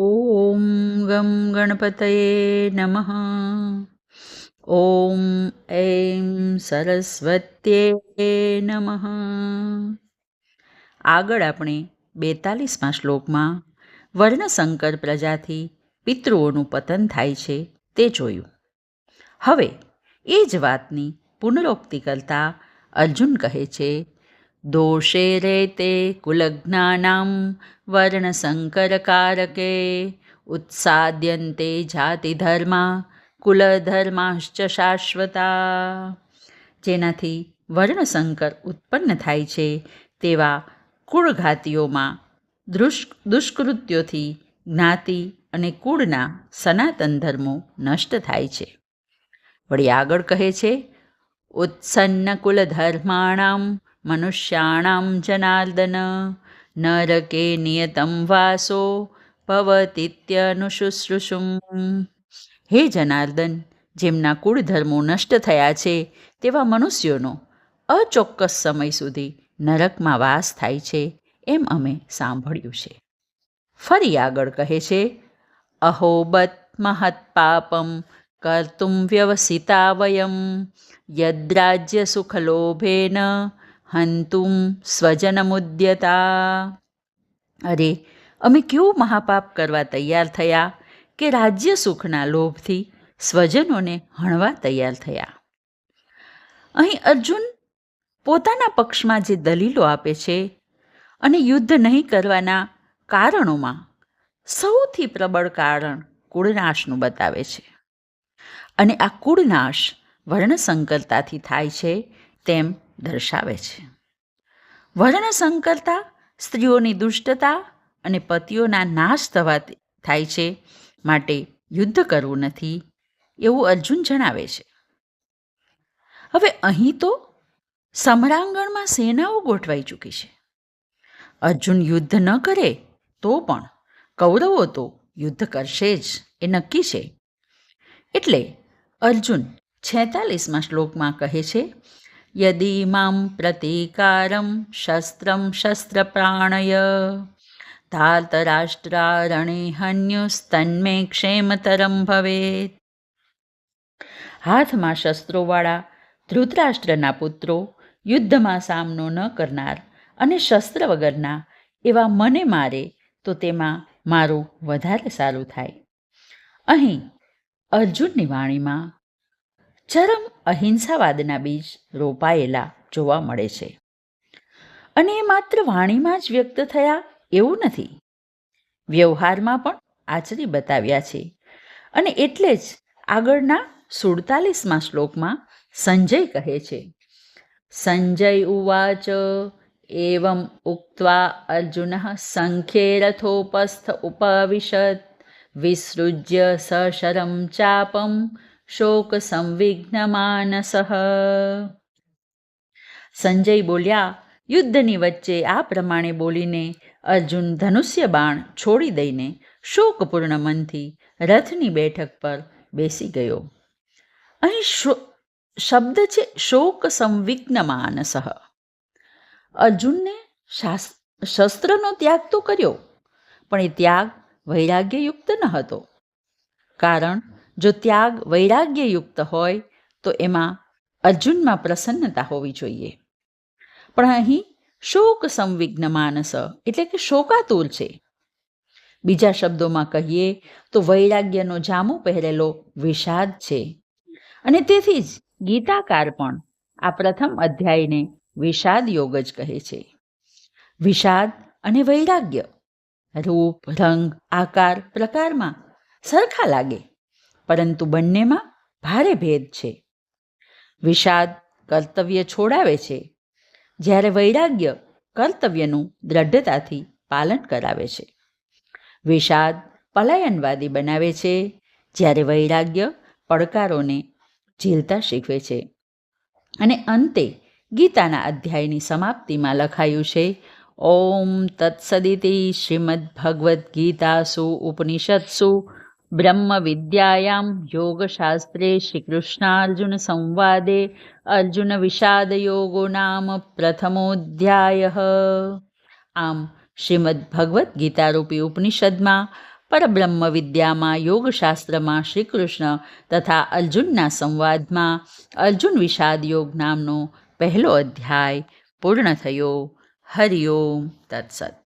ઓમ ગમ ગણપતયે નમઃ ઓમ એમ સરસ્વત્યે નમઃ આગળ આપણે બેતાલીસમાં શ્લોકમાં વર્ણશંકર પ્રજાથી પિતૃઓનું પતન થાય છે તે જોયું. હવે એ જ વાતની પુનરોક્તિ કરતા અર્જુન કહે છે દોષે રેતે કુલજ્ઞાનામ વર્ણસંકરકારકે ઉત્સાદ્યંતે જાતિધર્મા કુલધર્માશ્ચ શાશ્વતા જેનાથી વર્ણશંકર ઉત્પન્ન થાય છે, તેવા કુળઘાતીઓમાં દુષ દુષ્કૃત્યોથી જ્ઞાતિ અને કુળના સનાતન ધર્મો નષ્ટ થાય છે. વળી આગળ કહે છે, ઉત્સન્ન કુલધર્માણામ મનુષ્યાણામ જનાર્દન નરકે નિયતમ વાસો ભવતીત્યનુશુશ્રુષુમ હે જનાર્દન જેમના કુળધર્મો નષ્ટ થયા છે, તેવા મનુષ્યોનો અચોક્કસ સમય સુધી નરકમાં વાસ થાય છે, એમ અમે સાંભળ્યું છે. ફરી આગળ કહે છે અહોબત મહત પાપમ કર્તુમ વ્યવસિતા વયમ યદ્રાજ્ય સુખલોભેન હંતુમ સ્વજનમુદ્યતા. અરે, અમે કેવું મહાપાપ કરવા તૈયાર થયા કે રાજ્ય સુખના લોભથી સ્વજનોને હણવા તૈયાર થયા. અહીં અર્જુન પોતાના પક્ષમાં જે દલીલો આપે છે અને યુદ્ધ નહીં કરવાના કારણોમાં સૌથી પ્રબળ કારણ કુળનાશનું બતાવે છે. અને આ કુળનાશ વર્ણસંકરતાથી થાય છે તેમ દર્શાવે છે. વર્ણસંકરતા સ્ત્રીઓની દુષ્ટતા અને પતિઓના નાશ થવા થાય છે માટે યુદ્ધ કરવું નથી એવું અર્જુન જણાવે છે. હવે અહીં તો સમરાંગણમાં સેનાઓ ગોઠવાઈ ચૂકી છે. અર્જુન યુદ્ધ ન કરે તો પણ કૌરવો તો યુદ્ધ કરશે જ, એ નક્કી છે. એટલે અર્જુન છેતાલીસમાં શ્લોકમાં કહે છે યદી મામ પ્રતિકારમ શસ્ત્રમ શસ્ત્રપ્રાણય ધાતરાષ્ટ્રારણે હન્યુસ્તન્મે ક્ષેમતરમ ભવેત હાથમાં શસ્ત્રોવાળા ધૃતરાષ્ટ્રના પુત્રો યુદ્ધમાં સામનો ન કરનાર અને શસ્ત્ર વગરના એવા મને મારે તો તેમાં મારું વધારે સારું થાય અહીં અર્જુનની વાણીમાં ચરમ અહિંસાવાદના બીજ રોપાયેલા જોવા મળે છે. અને એ માત્ર વાણીમાં જ વ્યક્ત થયા એવું નથી. વ્યવહારમાં પણ આચરી બતાવ્યા છે. અને એટલે જ આગળના સુડતાલીસમાં શ્લોકમાં સંજય કહે છે. સંજય ઉવાચ એવમ ઉક્ત્વા અર્જુન સંખ્યે રથોપસ્થ ઉપવિશત વિસૃજ્ય સશરમ ચાપમ શોક સંવિઘ્નમાનસ સંજય બોલ્યા, યુદ્ધની વચ્ચે આ પ્રમાણે બોલીને અર્જુન ધનુષ્ય બાણ છોડી દઈને શોકપૂર્ણ મનથી રથની બેઠક પર બેસી ગયો. અહીં શબ્દ છે શોક સંવિઘ્ન માનસ અર્જુનને શસ્ત્રનો ત્યાગ તો કર્યો, પણ એ ત્યાગ વૈરાગ્યયુક્ત ન હતો. કારણ જો ત્યાગ વૈરાગ્યયુક્ત હોય, તો એમાં અર્જુનમાં પ્રસન્નતા હોવી જોઈએ. પણ અહીં શોક સંવિઘ્ન માનસ, એટલે કે શોકાતુર છે. બીજા શબ્દોમાં કહીએ, તો વૈરાગ્યનો જામો પહેરેલો વિષાદ છે. અને તેથી જ ગીતાકાર પણ આ પ્રથમ અધ્યાયને વિષાદ યોગ જ કહે છે. વિષાદ અને વૈરાગ્ય, રૂપ, રંગ, આકાર, પ્રકારમાં સરખા લાગે. પરંતુ બંનેમાં ભારે ભેદ છે. વિષાદ કર્તવ્ય છોડાવે છે. જ્યારે વૈરાગ્ય કર્તવ્યનું દ્રઢતાથી પાલન કરાવે છે. વિષાદ પલાયનવાદી બનાવે છે. જ્યારે વૈરાગ્ય પડકારોને ઝીલતા શીખવે છે. અને અંતે ગીતાના અધ્યાયની સમાપ્તિમાં લખાયું છે, ઓમ તત્સદિતિ શ્રીમદ ભગવદ્ ગીતાસુ ઉપનિષત્સુ બ્રહ્મ વિદ્યાયામ યોગશાસ્ત્રે શ્રીકૃષ્ણાર્જુન સંવાદે અર્જુન વિષાદ યોગો નામ પ્રથમોધ્યાય આમ શ્રીમદ ભગવદ્ ગીતારૂપી ઉપનિષદમાં પરબ્રહ્મ વિદ્યામાં યોગશાસ્ત્રમાં શ્રીકૃષ્ણ તથા અર્જુનના સંવાદમાં અર્જુન વિષાદ યોગ નામનો પહેલો અધ્યાય પૂર્ણ થયો હરિઓમ તત્સત